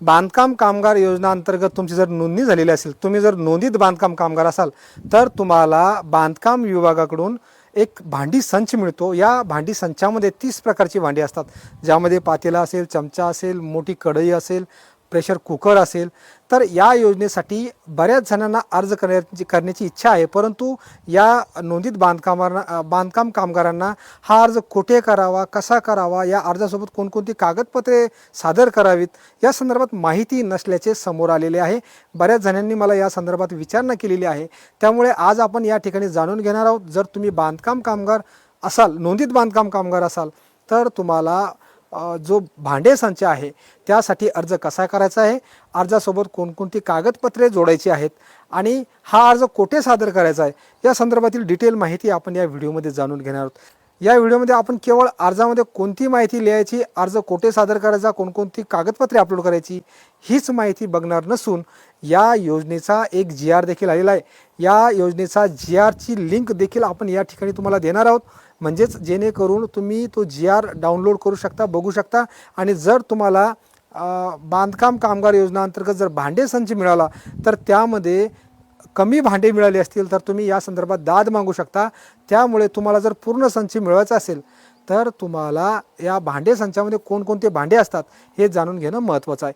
बांधकाम कामगार योजना अंतर्गत तुमची जर नोंदणी झालेली असेल तुम्ही जर नोंदीत बांधकाम कामगार असाल तर तुम्हाला बांधकाम विभागाकडून एक भांडी संच मिळतो. या भांडी संचामध्ये तीस प्रकारची भांडी असतात. ज्यामध्ये पातेला असेल चमचा असेल मोठी कढई असेल प्रेशर कुकर असेल तर या योजनेसाठी बऱ्याच जणांना अर्ज करण्याची करण्याची इच्छा आहे. परंतु या नोंदीत बांधकामांना बांधकाम कामगारांना हा अर्ज कुठे करावा कसा करावा या अर्जासोबत कोणकोणती कागदपत्रे सादर करावीत या संदर्भात माहिती नसल्याचे समोर आलेले आहे. बऱ्याच जणांनी मला या संदर्भात विचारणा केलेली आहे. त्यामुळे आज आपण या ठिकाणी जाणून घेणार आहोत. जर तुम्ही बांधकाम कामगार असाल नोंदीत बांधकाम कामगार असाल तर तुम्हाला जो भांडे संच आहे त्यासाठी अर्ज कसा करायचा आहे? अर्जासोबत कोणकोणती कागदपत्रे जोडायची आहेत? आणि हा अर्ज कोठे सादर करायचा आहे? या संदर्भातील डिटेल माहिती आपण या व्हिडिओमध्ये जाणून घेणार आहोत. या व्हिडिओमध्ये आपण केवळ अर्जामध्ये कोणती माहिती लिहायची अर्ज कोठे सादर करायचा कोणकोणती कागदपत्रे अपलोड करायची हीच माहिती बघणार नसून या योजनेचा एक जी आर देखील आलेला आहे. या योजनेचा जी आरची लिंक देखील आपण या ठिकाणी तुम्हाला देणार आहोत. म्हणजेच जेणेकरून तुम्ही तो जी आर डाउनलोड करू शकता बघू शकता. आणि जर तुम्हाला बांधकाम कामगार योजना अंतर्गत जर भांडे संच मिळाला तर त्यामध्ये कमी भांडे मिळाले असतील तर तुम्ही या संदर्भात दाद मागू शकता. त्यामुळे तुम्हाला जर पूर्ण संच मिळवायचा असेल तर तुम्हाला या भांडे संचामध्ये कोणकोणते भांडे असतात हे जाणून घेणं महत्त्वाचं आहे.